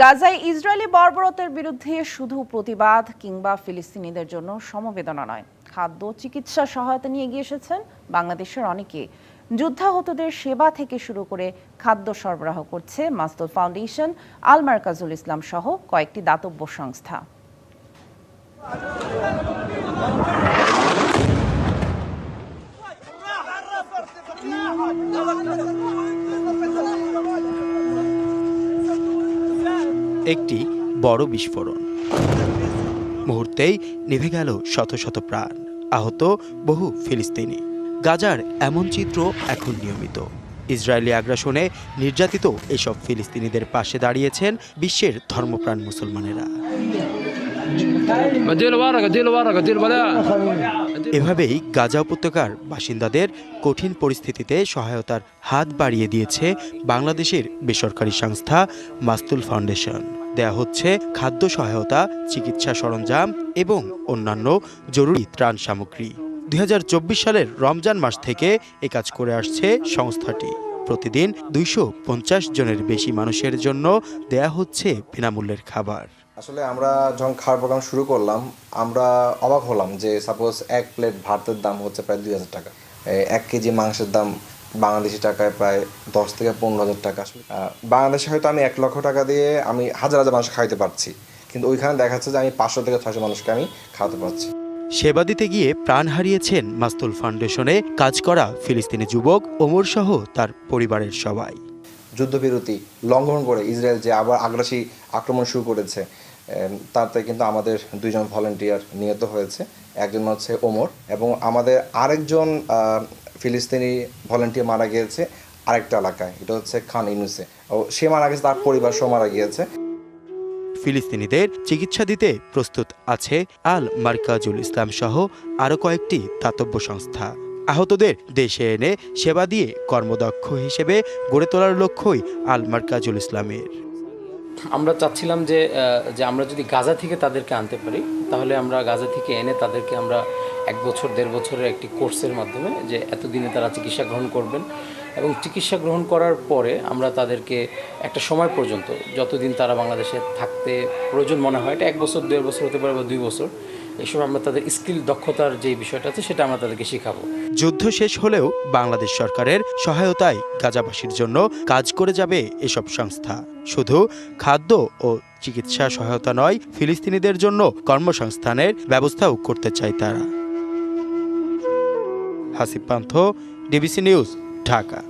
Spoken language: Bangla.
গাজায় ইসরায়েলি বর্বরতের বিরুদ্ধে শুধু প্রতিবাদ কিংবা ফিলিস্তিনিদের জন্য সমবেদনা নয়। খাদ্য চিকিৎসা সহায়তা নিয়ে গিয়ে এসেছেন বাংলাদেশের অনেকে। যুদ্ধাহতদের সেবা থেকে শুরু করে খাদ্য সরবরাহ করছে মাস্তুল ফাউন্ডেশন আল মার্কাজুল ইসলাম সহ কয়েকটি দাতব্য সংস্থা। একটি বড় বিস্ফোরণ। মুহূর্তেই নিভে গেল শত শত প্রাণ, আহত বহু ফিলিস্তিনি। গাজার এমন চিত্র এখন নিয়মিত। ইসরায়েলি আগ্রাসনে নির্যাতিত এসব ফিলিস্তিনিদের পাশে দাঁড়িয়েছেন বিশ্বের ধর্মপ্রাণ মুসলমানেরা। এভাবেই গাজা উপত্যকার বাসিন্দাদের কঠিন পরিস্থিতিতে সহায়তার হাত বাড়িয়ে দিয়েছে বাংলাদেশের বেসরকারি সংস্থা মাস্তুল ফাউন্ডেশন। দেয়া হচ্ছে খাদ্য সহায়তা, চিকিৎসা সরঞ্জাম এবং অন্যান্য জরুরি ত্রাণ সামগ্রী। দু হাজার চব্বিশ সালের রমজান মাস থেকে এ কাজ করে আসছে সংস্থাটি। প্রতিদিন দুইশো পঞ্চাশ জনের বেশি মানুষের জন্য দেয়া হচ্ছে বিনামূল্যের খাবার। আসলে আমরা যখন খাওয়ার প্রোগ্রাম শুরু করলাম, আমরা অবাক হলাম যে সাপোজ এক প্লেট ভাতের দাম হচ্ছে প্রায় দুই হাজার টাকা। এক কেজি মাংসের দাম বাংলাদেশি টাকায় প্রায় দশ থেকে পনেরো হাজার টাকা। আসলে বাংলাদেশে হয়তো আমি এক লক্ষ টাকা দিয়ে আমি হাজার হাজার মানুষ খাইতে পারছি। কিন্তু ওইখানে দেখা যাচ্ছে যে আমি পাঁচশো থেকে ছয়শো মানুষকে আমি খাওয়াতে পারছি। সেবা দিতে গিয়ে প্রাণ হারিয়েছেন মাস্তুল ফাউন্ডেশনে কাজ করা ফিলিস্তিনি যুবক ওমর সহ তার পরিবারের সবাই। যুদ্ধবিরতি লঙ্ঘন করে ইসরায়েল যে আবার আগ্রাসী আক্রমণ শুরু করেছে তাতে কিন্তু আমাদের দুইজন ভলেন্টিয়ার নিহত হয়েছে, একজন হচ্ছে ওমর এবং আমাদের আরেকজন ফিলিস্তিনি ভলেন্টিয়ার মারা গিয়েছে আরেকটা এলাকায়, এটা হচ্ছে খান ইনুসে ও, সে মারা গেছে, তার পরিবার সহ মারা গিয়েছে। ফিলিস্তিনিদের চিকিৎসা দিতে প্রস্তুত আছে আল মার্কাজুল ইসলাম সহ আরও কয়েকটি দাতব্য সংস্থা। আহতদের দেশে এনে সেবা দিয়ে কর্মদক্ষ হিসেবে গড়ে তোলার লক্ষ্যই আলমার কাজুল ইসলামের। আমরা চাচ্ছিলাম যে যে আমরা যদি গাজা থেকে তাদেরকে আনতে পারি, তাহলে আমরা গাজা থেকে এনে তাদেরকে আমরা এক বছর, দেড় বছরের একটি কোর্সের মাধ্যমে যে এতদিনে তারা চিকিৎসা গ্রহণ করবেন এবং চিকিৎসা গ্রহণ করার পরে আমরা তাদেরকে একটা সময় পর্যন্ত, যতদিন তারা বাংলাদেশে থাকতে প্রয়োজন মনে হয়, এটা এক বছর, দেড় বছর হতে পারে বা দুই বছর এসব আমরা তাদের স্কিল দক্ষতার যে বিষয়টা আছে, সেটা আমরা তাদেরকে শেখাবো। যুদ্ধ শেষ হলেও বাংলাদেশ সরকারের সহায়তায় গাজাবাসীর জন্য কাজ করে যাবে এসব সংস্থা। শুধু খাদ্য ও চিকিৎসা সহায়তা নয়, ফিলিস্তিনিদের জন্য কর্মসংস্থানের ব্যবস্থাও করতে চায় তারা। Hasib Panth, DBC news, Dhaka.